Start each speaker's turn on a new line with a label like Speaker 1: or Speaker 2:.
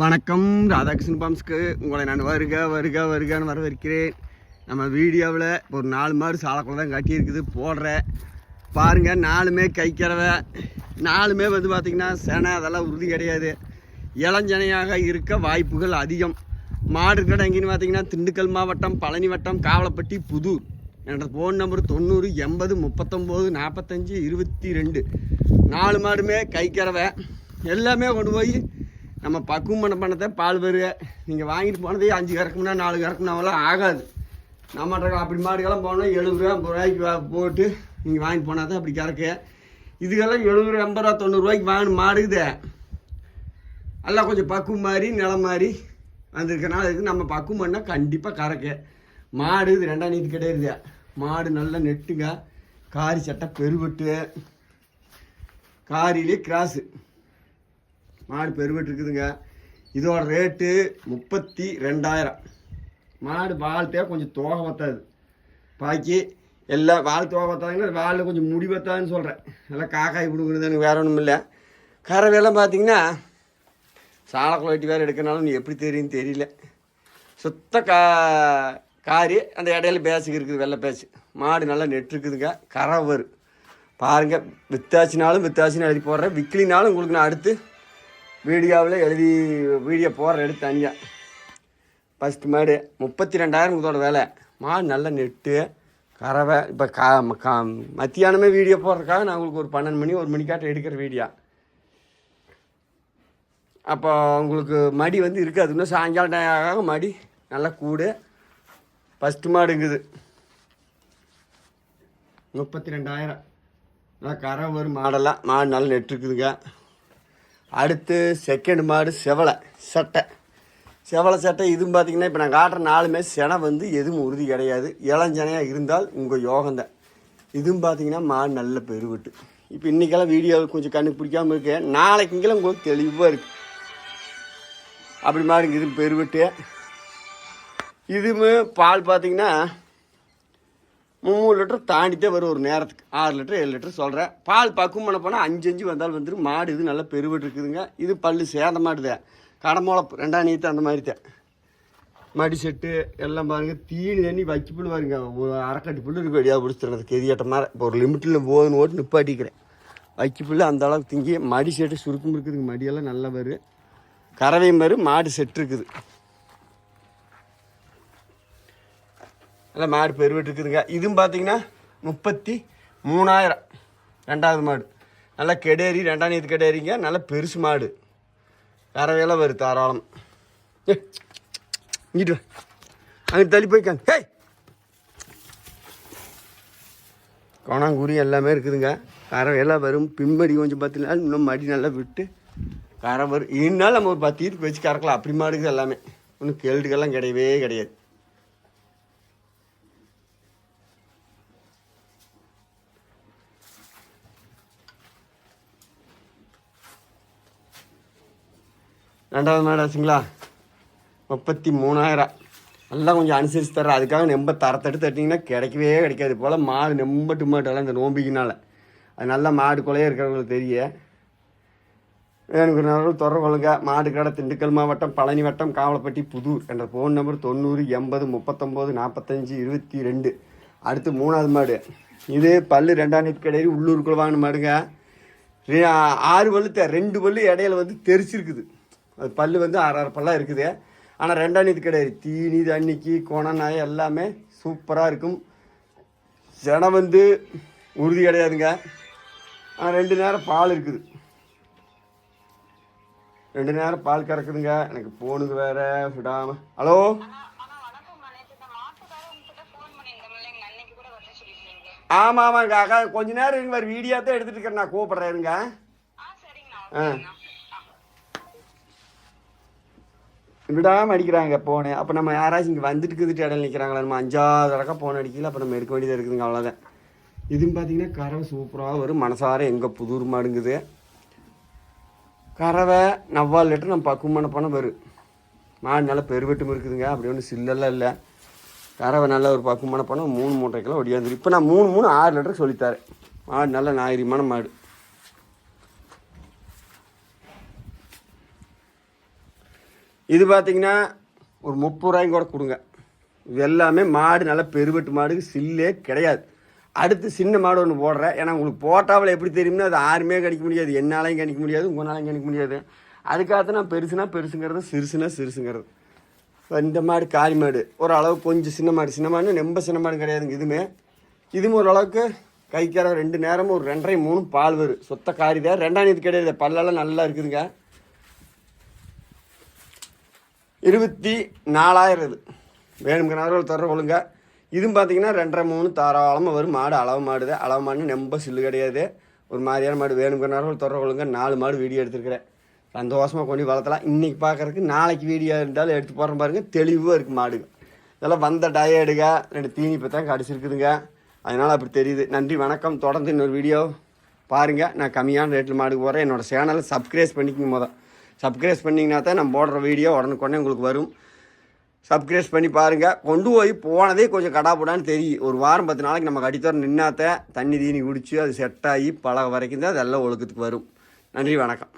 Speaker 1: வணக்கம். ராதாகிருஷ்ணன் பாம்ஸ்க்கு உங்களை நான் வருக வருக வருகன்னு வரவேற்கிறேன். நம்ம வீடியோவில் ஒரு நாலு மாடு சாலக்குள்ள தான் கட்டியிருக்குது போடுறேன் பாருங்கள் நாலுமே கைக்கிறவை நாலுமே வந்து பார்த்திங்கன்னா செனை அதெல்லாம் உறுதி கிடையாது. இளஞ்சனையாக இருக்க வாய்ப்புகள் அதிகம். மாடு கடை எங்கேன்னு பார்த்தீங்கன்னா திண்டுக்கல் மாவட்டம் பழனி வட்டம் காவலப்பட்டி புதூர் என்ற ஃபோன் நம்பர் தொண்ணூறு எண்பது முப்பத்தொம்போது நாற்பத்தஞ்சு இருபத்தி ரெண்டு. நாலு மாடுமே கைக்கிறவை எல்லாமே கொண்டு போய் நம்ம பக்குவம் பண்ண பண்ணதை பால் வருக நீங்கள் வாங்கிட்டு போனதே அஞ்சு கறக்கும்னா நாலு கறக்கும்னாவெல்லாம் ஆகாது. நம்மகிட்ட அப்படி மாடுக்கெல்லாம் போனால் எழுபது ரூபா ஐம்பது ரூபாய்க்கு போட்டு நீங்கள் வாங்கிட்டு போனால் தான் அப்படி கறக்கு. இதுக்கெல்லாம் எழுபது ரூபா எண்பது ரூபா தொண்ணூறுரூவாய்க்கு வாங்கின மாடுக்குது. எல்லாம் கொஞ்சம் பக்குவம் மாதிரி நிலம் மாதிரி வந்திருக்கனால இதுக்கு நம்ம பக்குவம் பண்ணால் கண்டிப்பாக கறக்கு. மாடு இது ரெண்டாம் நீதி கிடையாது. மாடு நல்லா நெட்டுங்க. காரி சட்டை பெருவெட்டு. காரிலே கிராஸு. மாடு பெருவெட்டு இருக்குதுங்க இதோட ரேட்டு முப்பத்தி ரெண்டாயிரம் மாடு வாழ்த்தே கொஞ்சம் தோகை பத்தாது. பாக்கி எல்லாம் வாழ் தோகை பத்தாதுங்கன்னா வாலில் கொஞ்சம் முடி பத்தாதுன்னு சொல்கிறேன் எல்லாம் காக்காய் கொடுக்குறதுன்னு வேற ஒன்றும் இல்லை கறவையெல்லாம் பார்த்தீங்கன்னா சாலை குவாலிட்டி வேறு எடுக்கனாலும் நீ எப்படி தெரியும்னு தெரியல. சுத்த கா காரி அந்த இடையில பேசுக்கு இருக்குது வெள்ளை பேச்சு மாடு நல்லா நெட்டு இருக்குதுங்க கரை வரும் பாருங்கள் வித்தாச்சினாலும் வித்தாச்சின்னு எழுதி போடுறேன். விக்கிலினாலும் உங்களுக்கு நான் அடுத்து வீடியோவில் எழுதி வீடியோ போடுற எடுத்து தனியாக ஃபஸ்ட்டு மாடு முப்பத்தி ரெண்டாயிரம் இதோட விலை. மாடு நல்ல நெட்டு கறவை. இப்போ கா கா மத்தியானமே வீடியோ போடுறதுக்காக நான் உங்களுக்கு ஒரு பன்னெண்டு மணி ஒரு மணிக்காட்ட எடுக்கிற வீடியோ. அப்போ உங்களுக்கு மடி வந்து இருக்காது. இன்னும் சாயங்காலம் டைம் ஆக மடி நல்லா கூடு. ஃபஸ்ட்டு மாடுங்குது. முப்பத்தி ரெண்டாயிரம் நல்லா கரை வரும் மாடெல்லாம். மாடு நல்லா நெட்டு இருக்குதுங்க. அடுத்து செகண்ட் மாடு செவலை சட்டை. செவலை சட்டை இதுவும் பார்த்தீங்கன்னா இப்போ நான் காட்டுற நாலுமே செனை வந்து எதுவும் உறுதி கிடையாது. இளஞ்சனையாக இருந்தால் உங்கள் யோகந்தான் இதுவும் பார்த்தீங்கன்னா மாடு நல்ல பெருவிட்டு. இப்போ இன்றைக்கெல்லாம் வீடியோ கொஞ்சம் கண்ணுக்கு பிடிக்காமல் இருக்கு. நாளைக்குங்கெல்லாம் உங்களுக்கு தெளிவாக இருக்குது அப்படி மாடுங்க இது பெருவிட்டு. இதுவுமே பால் பார்த்தீங்கன்னா மூணு லிட்டர் தாண்டித்தே வரும் ஒரு நேரத்துக்கு. ஆறு லிட்டர் ஏழு லிட்டர் சொல்கிறேன் பால் பக்குவம் பண்ண போனால் அஞ்சு அஞ்சு வந்தாலும் வந்துடும் மாடு இது நல்லா பெருவிட்டு இருக்குதுங்க. இது பல்லு சேர்ந்த மாடுதான் கடமோளப்பு ரெண்டாம் நீத்து அந்த மாதிரி தான். மடி செட்டு எல்லாம் பாருங்க. தீனி தண்ணி வச்சு புல் பாருங்க ஒரு அரைக்கட்டு புல் இருக்கு வெடியாக பிடிச்சிடுறது கெதியாட்ட மாதிரி. இப்போ ஒரு லிமிட்டில் போதுன்னு ஓட்டு நிப்பாட்டிக்கிறேன். வைக்க புல் அந்த அளவுக்கு திங்கி மடி செட்டு சுருக்கம் இருக்குதுங்க. மடியெல்லாம் நல்லா வரும் கறவையும் வரும் மாடு செட்டு இருக்குது. நல்லா மாடு பெருவிட்டு இருக்குதுங்க. இதுவும் பார்த்தீங்கன்னா முப்பத்தி மூணாயிரம். ரெண்டாவது மாடு. நல்லா கெடேரி ரெண்டாம் நேற்று கெடேரிங்க. நல்லா பெருசு மாடு. கறவையெல்லாம் வரும் தாராளம். ஏ இங்கிட்டு தள்ளி போய்க்காங்க ஹே கோணாங்குறி எல்லாமே இருக்குதுங்க. கறவையெல்லாம் வரும். பின்படி கொஞ்சம் பத்து நாள் இன்னும் மடி நல்லா விட்டு கரை வரும். இருந்தாலும் நம்ம ஒரு பத்து ஈர்ப்பு வச்சு கறக்கலாம். அப்படி மாடுக்கு எல்லாமே. ஒன்றும் கேள்விக்கெல்லாம் கிடையவே கிடையாது. ரெண்டாவது மாடு ஆச்சுங்களா? முப்பத்தி மூணாயிரம் எல்லாம் கொஞ்சம் அனுசரித்து தர்றேன். அதுக்காக நெம்ப தரத்தட்டு தட்டிங்கன்னா கிடைக்கவே கிடைக்காது. போல் மாடு நெம்பட்டு மாட்டெல்லாம் இந்த நோம்பிக்கினால. அது நல்லா மாடு கொலையே இருக்கிறவங்களுக்கு தெரிய. எனக்கு நேரம் தொடர்பு கொள்ளுங்க. மாடு கடை திண்டுக்கல் மாவட்டம் பழனி வட்டம் காவலப்பட்டி புதூர் என்ற ஃபோன் நம்பர் தொண்ணூறு எண்பது முப்பத்தொம்போது நாற்பத்தஞ்சு இருபத்தி ரெண்டு. அடுத்து மூணாவது மாடு. இது பல்லு ரெண்டாம் நீட்டு கிடையாது உள்ளூருக்குள்ள வாங்கின மாடுங்க. ரெ- ஆறு பல்லு ரெண்டு பல்லு இடையில வந்து தெரிச்சிருக்குது. அது பல்லு வந்து ஆறு ஆறு பல்லாக இருக்குது. ஆனால் ரெண்டாம் நீத்து கிடையாது. தீனி தண்ணிக்கு கோணம் நாய் எல்லாமே சூப்பராக இருக்கும். ஜனம் வந்து உறுதி கிடையாதுங்க. ஆனால் ரெண்டு நேரம் பால் இருக்குது. ரெண்டு நேரம் பால் கறக்குதுங்க. எனக்கு போனுக்கு வேற விடாம. ஹலோ? ஆமாம் ஆமாங்க. அக்கா கொஞ்ச நேரம் இருங்க. வேறு வீடியோ தான் எடுத்துகிட்டு இருக்கிறேன் நான் கூப்பிட்றேன் இருங்க.
Speaker 2: ஆ சரிங்கண்ணா
Speaker 1: ஆ.
Speaker 2: ஓகேங்கண்ணா ஆ
Speaker 1: விடாமல் அடிக்கிறாங்க போனு அப்போ நம்ம யாராச்சும் இங்கே வந்துட்டு இருந்துட்டு இடம் நிற்கிறாங்களா நம்ம அஞ்சாவது அடக்கா போன அடிக்கல. அப்போ நம்ம எடுக்க வேண்டியதாக இருக்குதுங்க அவ்வளோதான் இதுவும் பார்த்தீங்கன்னா கறவை சூப்பராக வரும். மனசார எங்கே புதூர் மாடுங்குது. கறவை நவ்வால் லிட்டர் நம்ம பக்குவம் பணம் வரும். மாடு நல்லா பெருவெட்டும் இருக்குதுங்க. அப்படி ஒன்றும் சில்லெல்லாம் இல்லை. கறவை நல்ல ஒரு பக்குவம் பணம் மூணு மூணு கிலோ ஒடியாந்துரு இப்போ நான் மூணு மூணு ஆறு லிட்டருக்கு சொல்லித்தரேன் மாடு நல்ல நாகரிகமான மாடு. இது பார்த்தீங்கன்னா ஒரு முப்பது ரூபாய்க்கு கூட கொடுங்க. இது எல்லாமே மாடு நல்லா பெருவெட்டு மாடுக்கு சில்லே கிடையாது. அடுத்து சின்ன மாடு ஒன்று போடுறேன். ஏன்னா உங்களுக்கு போட்டாவில் எப்படி தெரியும்னா அது யாருமே கணிக்க முடியாது என்னாலையும் கணிக்க முடியாது உங்களாலையும் கணிக்க முடியாது. அதுக்காக நான் பெருசுனா பெருசுங்கிறது சிறுசுனா சிறுசுங்கிறது. இந்த மாடு காரி மாடு. ஓரளவு கொஞ்சம் சின்ன மாடு. சின்ன மாடு ரொம்ப சின்ன மாடு கிடையாதுங்க இதுவுமே. இதுவும் ஓரளவுக்கு கைக்கார ரெண்டு நேரமும் ஒரு ரெண்டரை மூணு பால் வரும். சொத்த காரி தான். ரெண்டாம் இது கிடையாது. பல்லெல்லாம் நல்லா இருக்குதுங்க. இருபத்தி நாலாயிரம் இது வேணுங்கிறவர்கள் தர கொள்ளுங்க. இதுவும் பார்த்தீங்கன்னா ரெண்டரை மூணு தாராளமாக வரும். மாடு அளவு மாடுது. அளவு மாடு ரொம்ப சில்லு கிடையாது. ஒரு மாதிரியான மாடு வேணுங்கிறவர்கள் தர கொள்ளுங்க. நாலு மாடு வீடியோ எடுத்துருக்கிறேன். சந்தோஷமாக கொண்டு வளர்த்தலாம். இன்றைக்கி பார்க்குறதுக்கு நாளைக்கு வீடியோ இருந்தாலும் எடுத்து போகிறேன் பாருங்கள் தெளிவாக இருக்குது மாடுங்க இதெல்லாம் வந்த டயர்டுங்க ரெண்டு தீனி இப்போ தான் கடிச்சிருக்குதுங்க. அதனால் அப்படி தெரியுது. நன்றி வணக்கம். தொடர்ந்து இன்னொரு வீடியோ பாருங்கள் நான் கம்மியான ரேட்டில் மாடுக்கு போகிறேன் என்னோடய சேனலை சப்ஸ்கிரைப் பண்ணிக்கங்க மொதல். சப்ஸ்கிரைப் பண்ணிங்கன்னா தான் நம்ம போடுற வீடியோ உடனுக்குடனே உங்களுக்கு வரும். சப்ஸ்கிரைப் பண்ணி பாருங்கள் கொண்டு போய் போனதே கொஞ்சம் கடாபுடான்னு தெரியும். ஒரு வாரம் பத்து நாளைக்கு நம்ம அடித்தோரம் நின்னாத்த தண்ணி தீனி குடிச்சு அது செட்டாகி பழக வரைக்கும் தான் அதெல்லாம் ஒழுக்கத்துக்கு வரும். நன்றி வணக்கம்.